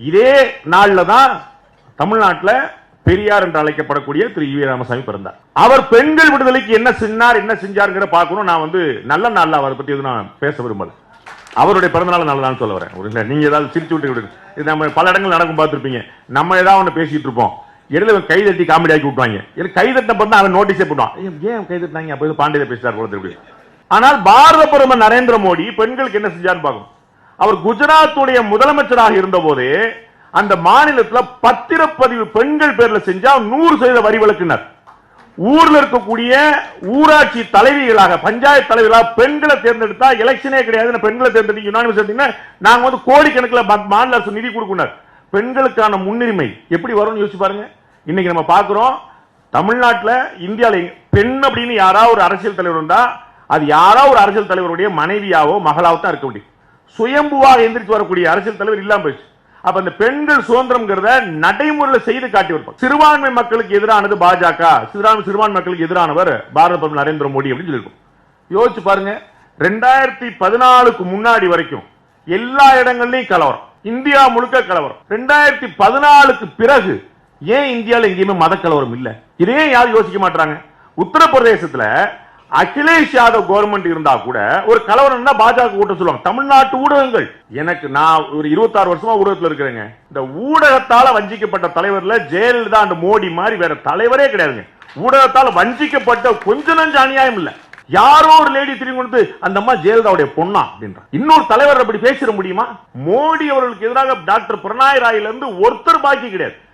இதே நாள்ல தான் தமிழ்நாட்டுல பெரியார் என்று அழைக்கப்படக்கூடிய திரு ஈ ராமசாமி பிறந்தார். அவர் பெண்கள் விடுதலைக்கு என்ன செஞ்சார் என்ன செஞ்சாருங்கிற பார்க்கணும். நான் வந்து நல்ல நாள்ல அவரை பத்தி எதுவும் நான் பேச விரும்பல. அவருடைய பிறந்தநாள் நல்லதான்னு சொல்ல வரேன். ஒரு இல்லை நீங்க ஏதாவது சிரிச்சு விட்டு விடுங்க. இது நம்ம பல இடங்கள் நடக்கும் பார்த்துருப்பீங்க. நம்ம ஏதாவது ஒன்று பேசிட்டு இருப்போம். இடையில அவன் கை தட்டி காமெடி ஆக்கி விட்டுவாங்க எனக்கு கை தட்டின அவன் நோட்டீஸே போடுவான். ஏன் கை தட்டினாங்க? அப்போ இது பேசிட்டார் போல திருப்பி ஆனால் பாரத பிரதமர் நரேந்திர மோடி பெண்களுக்கு என்ன செஞ்சார்னு பார்க்கணும். அவர் குஜராத்துடைய முதலமைச்சராக இருந்தபோது அந்த மாநிலத்துல பத்திரப்பதிவு பெண்கள் பேர்ல செஞ்சா நூறு சதவீத வரி விலக்கினர். ஊர்ல இருக்கக்கூடிய ஊராட்சி தலைவிகளாக பஞ்சாயத்து தலைவர்களாக பெண்களை தேர்ந்தெடுத்தா எலெக்ஷனே கிடையாது பெண்களை தேர்ந்தெடுத்து யுனானிமஸ் நாங்க வந்து கோடிக்கணக்கில் மாநில அரசு நிதி கொடுக்கணும் பெண்களுக்கான முன்னுரிமை எப்படி வரும்னு யோசிச்சு பாருங்க. இன்னைக்கு நம்ம பார்க்கிறோம் தமிழ்நாட்டுல இந்தியால பெண் அப்படின்னு யாராவது ஒரு அரசியல் தலைவர் இருந்தா அது யாராவது ஒரு அரசியல் தலைவருடைய மனைவியாவோ மகளாவோ தான் இருக்க முடியும். சுயம்புவாக எந்திரிச்சு வரக்கூடிய அரசியல் தலைவர் இல்லாம போயிடுச்சு. அப்ப அந்த பெண்கள் சுதந்திரம்ங்கிறத நடைமுறையில் செய்து காட்டி வருவார் சிறுபான்மை மக்களுக்கு எதிரானது பாஜக சிறுபான்மை சிறுபான்மை மக்களுக்கு எதிரானவர் பாரத பிரதமர் நரேந்திர மோடி அப்படின்னு சொல்லியிருக்கோம். யோசிச்சு பாருங்க ரெண்டாயிரத்தி பதினாலுக்கு முன்னாடி வரைக்கும் எல்லா இடங்கள்லயும் கலவரம். இந்தியா முழுக்க கலவரம். ரெண்டாயிரத்தி பதினாலுக்கு பிறகு ஏன் இந்தியால எங்கேயுமே மத கலவரம் இல்லை? இதையே யாரும் யோசிக்க மாட்டாங்க உத்தரப்பிரதேசத்துல அகிலேஷ் யாதவ் கவர்மெண்ட் இருந்தா கூட ஒரு கலவரம்னா பாஜக கூட்டம் சொல்லுவாங்க. தமிழ்நாட்டு ஊடகங்கள். எனக்கு நான் ஒரு 26 வருஷமா ஊடகத்தில் இருக்கிறேங்க. இந்த ஊடகத்தால வஞ்சிக்கப்பட்ட தலைவர்ல ஜெயலலிதா அந்த மோடி மாதிரி வேற தலைவரே கிடையாதுங்க. ஊடகத்தால வஞ்சிக்கப்பட்ட கொஞ்ச நஞ்ச அநியாயம் இல்ல. யாரோ ஒரு லேடி திரும்பி கொடுத்து அந்த அம்மா ஜெயலலிதாவுடைய பொண்ணா? அப்படின்ற. இன்னொரு தலைவர் அப்படி பேசிட முடியுமா? மோடி அவர்களுக்கு எதிராக டாக்டர் பிரணாய் ராயில இருந்து ஒருத்தர் பாக்கி கிடையாது.